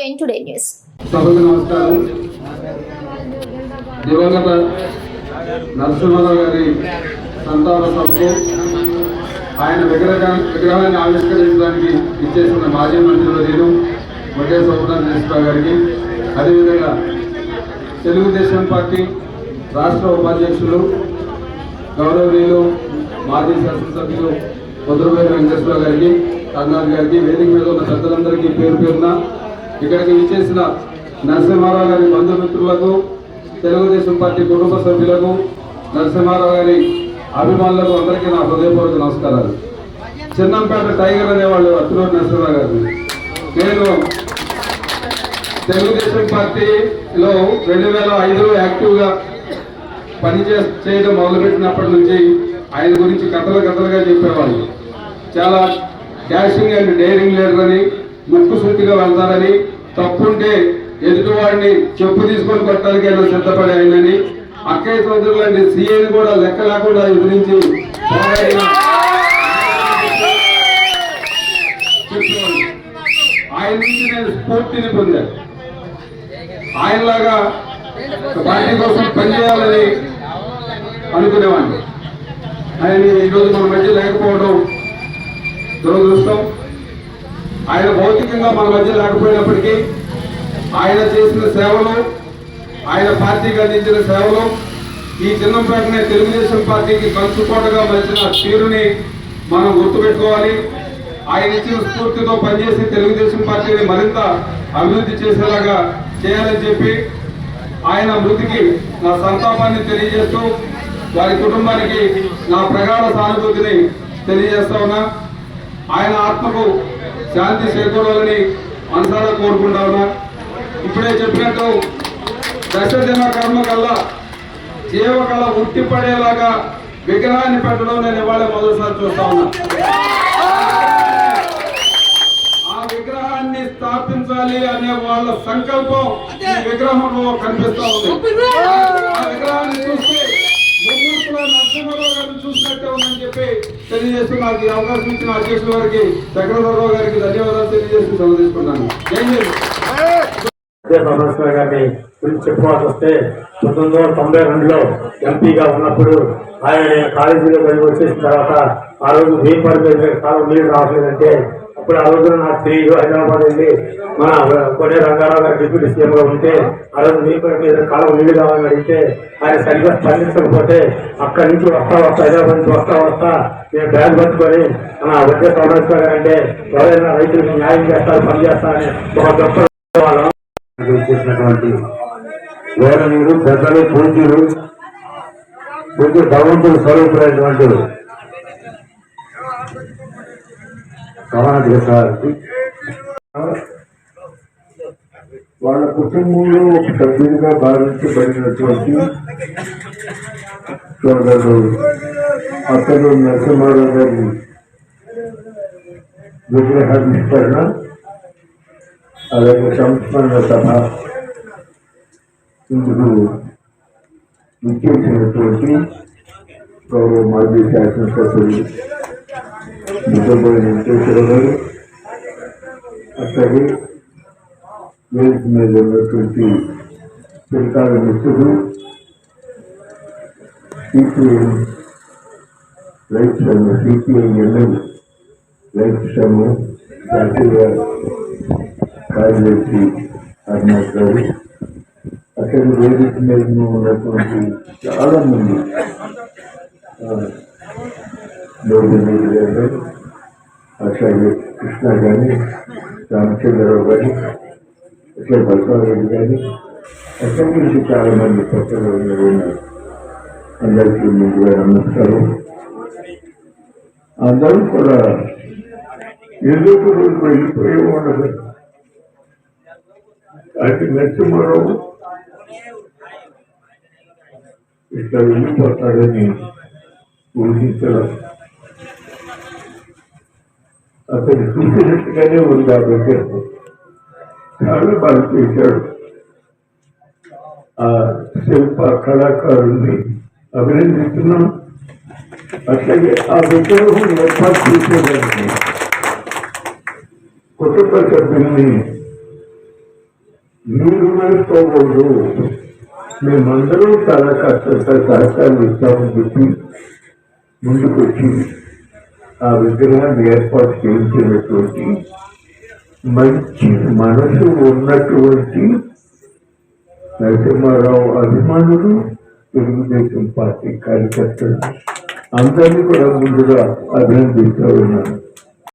To today news దివంగత నరసింహారావు గారి సంతాన సభకు ఆయన విగ్రహ విగ్రహాన్ని ఆవిష్కరించడానికి ఇచ్చేసిన మాజీ మంత్రులు మొట్టే సోమనాథ్ గారికి. అదేవిధంగా తెలుగుదేశం పార్టీ రాష్ట్ర ఉపాధ్యక్షులు గౌరవనీయులు మాజీ శాసనసభ్యులు ముద్రపేరు వెంకటేశ్వర గారికి కర్ణాటక గారికి వేదిక మీద ఉన్న పెద్దలందరికీ పేరు పేరున ఇక్కడికి విచ్చేసిన నరసింహారావు గారి బంధుమిత్రులకు తెలుగుదేశం పార్టీ కుటుంబ సభ్యులకు నరసింహారావు గారి అభిమానులకు అందరికీ నా హృదయపూర్వక నమస్కారాలు. చిన్నంపేట టైగర్ అనేవాళ్ళు అత్తులూరు నరసింహారావు గారు నేను తెలుగుదేశం పార్టీలో రెండు వేల ఐదులో యాక్టివ్గా పని చే చేయడం మొదలుపెట్టినప్పటి నుంచి ఆయన గురించి కథలు కథలుగా చెప్పేవాళ్ళు. చాలా డాషింగ్ అండ్ డేరింగ్ లీడర్ అని ముక్కు సూటిగా వెళ్తారని తప్పుంటే ఎదుటివాడిని చెప్పు తీసుకొని కొట్టాలికైనా సిద్ధపడే ఆయనని. అక్కయ్య సోదరులు లాంటి సీఏని కూడా లెక్క లేకుండా ఎదిరించి ఆయన నుంచి నేను స్ఫూర్తిని పొందాను. ఆయనలాగా పార్టీ కోసం పనిచేయాలని అనుకునేవాడిని. ఆయన ఈరోజు మన మధ్య లేకపోవడం దురదృష్టం. ఆయన భౌతికంగా మన మధ్య లేకపోయినప్పటికీ ఆయన చేసిన సేవలు ఆయన పార్టీకి అందించిన సేవలు ఈ చిన్నంపేటనే తెలుగుదేశం పార్టీకి కంచుకోటగా మలిచిన తీరుని మనం గుర్తుపెట్టుకోవాలి. ఆయన ఇచ్చిన స్ఫూర్తితో పనిచేసి తెలుగుదేశం పార్టీని మరింత అభివృద్ధి చేసేలాగా చేయాలని చెప్పి ఆయన మృతికి నా సంతాపాన్ని తెలియజేస్తూ వారి కుటుంబానికి నా ప్రగాఢ సానుభూతిని తెలియజేస్తా ఉన్నా. ఆయన ఆత్మకు శాంతి చేకూరాలని మనసారా కోరుకుంటాము ఇప్పుడే చెప్పినట్టు దశజన కర్మ కల్లా జీవకళ ఉట్టి పడేలాగా విగ్రహాన్ని పెట్టడం నేను ఇవాళ మొదటిసారి చూస్తా ఉన్నా. ఆ విగ్రహాన్ని స్థాపించాలి అనే వాళ్ళ సంకల్పం ఈ విగ్రహంలో కనిపిస్తా ఉంది ఆ విగ్రహాన్ని చూస్తే ముమ్మూర్తుల నరసింహారావు గారిని చూసినట్టే ఉందని చెప్పి తెలియజేస్తూ నాకు ఈ అవకాశం ఇచ్చిన అధ్యక్షుల వారికి చక్రధరరావు గారికి ధన్యవాదాలు తెలియజేస్తూ సెలవు తీసుకున్నాను పరమేశ్వర గారిని గురించి చెప్పుకోవాల్సి వస్తే పంతొమ్మిది వందల తొంభై రెండులో ఎంపీగా ఉన్నప్పుడు ఆయన నేను కాలేజీలో వెళ్ళి వచ్చేసిన తర్వాత ఆ రోజు వెయ్యి పరిమితి కాలం నీళ్ళు రావట్లేదంటే ఇప్పుడు ఆ రోజున నాకు తెలియదు హైదరాబాద్ వెళ్ళి మన కొనే రంగారావు గారు డిప్యూటీ సీఎం గా ఉంటే ఆ రోజు మీ మీద కాలం నీళ్ళు కావాలని అడిగితే ఆయన సరిగ్గా స్పందించకపోతే అక్కడి నుంచి వస్తా వస్తా హైదరాబాద్ నుంచి వస్తా వస్తా నేను బ్యాగ్ పట్టుకొని మన వచ్చే పరమేశ్వర గారు అంటే ఎవరైనా రైతులకు న్యాయం చేస్తారు పని చేస్తారని ఒక గొప్ప వాళ్ళం. చేసినటువంటి గౌరవనీయులు పెద్దలు పూజలు పూజ భగవంతుడు స్వరూపులైనటువంటి సమాధి గారికి వాళ్ళ కుటుంబంలో ఒక సభ్యుడిగా భావించబడినటువంటి సోదరుడు అతడు నరసింహారావు గారి విగ్రహావిష్కరణ అలాగే సంస్మరణ సభ ఇందుకు విచ్చేసినటువంటి గౌరవ మాజీ శాసనసభ్యులు ముద్దబోయి వెంకటేశ్వర గారు అట్లాగే వేదిక మీద ఉన్నటువంటి చిరకాల మిత్రుడు సిపిఎం రైతు శ్రమ సిపిఎం ఎమ్మెల్యే రైతు శ్రమ జాతీయ కార్యదర్శి అర్నాథ్ గారు అక్కడ వేదిక మీద ఉన్నటువంటి చాలా మంది లోహినీడు గారు అట్లాగే కృష్ణ కానీ రామచంద్రరావు గారు అట్లా బలరారెడ్డి కానీ అక్కడి నుంచి చాలా మంది కొత్తగా ఉన్నారు అందరికీ ముందుగా నమస్కారం. అందరూ కూడా ఎందుకు వెళ్ళిపోయే ఉండదు అది మనం ఇట్లా వెళ్ళిపోతాడని ఊహించలేదు అతను చూసినట్టుగానే ఉంది ఆ దగ్గర చాలా బాగా చేశాడు ఆ శిల్ప కళాకారుల్ని అభినందిస్తున్నాం అట్లాగే ఆ విగ్రహం ఏర్పాటు చేసేదానికి కుటుంబ సభ్యుల్ని మీరు వేసుకోకూడదు మేమందరూ చాలా కష్టంతో సహకారం ఇస్తామని చెప్పి ముందుకొచ్చి ఆ విగ్రహాన్ని ఏర్పాటు చేసినటువంటి మంచి మనసు ఉన్నటువంటి నరసింహారావు అభిమానులు తెలుగుదేశం పార్టీ కార్యకర్తలు అందరినీ కూడా ముందుగా అభినందిస్తూ ఉన్నాను.